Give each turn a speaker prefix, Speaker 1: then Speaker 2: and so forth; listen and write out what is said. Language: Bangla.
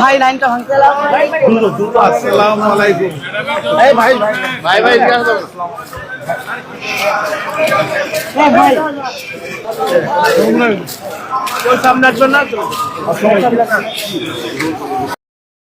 Speaker 1: ভাই
Speaker 2: লাইনটা
Speaker 3: আসসালামু আলাইকুম।
Speaker 2: এই ভাই
Speaker 3: ভাই। ভাই
Speaker 2: এ ভাই
Speaker 3: সামনে আসবেন না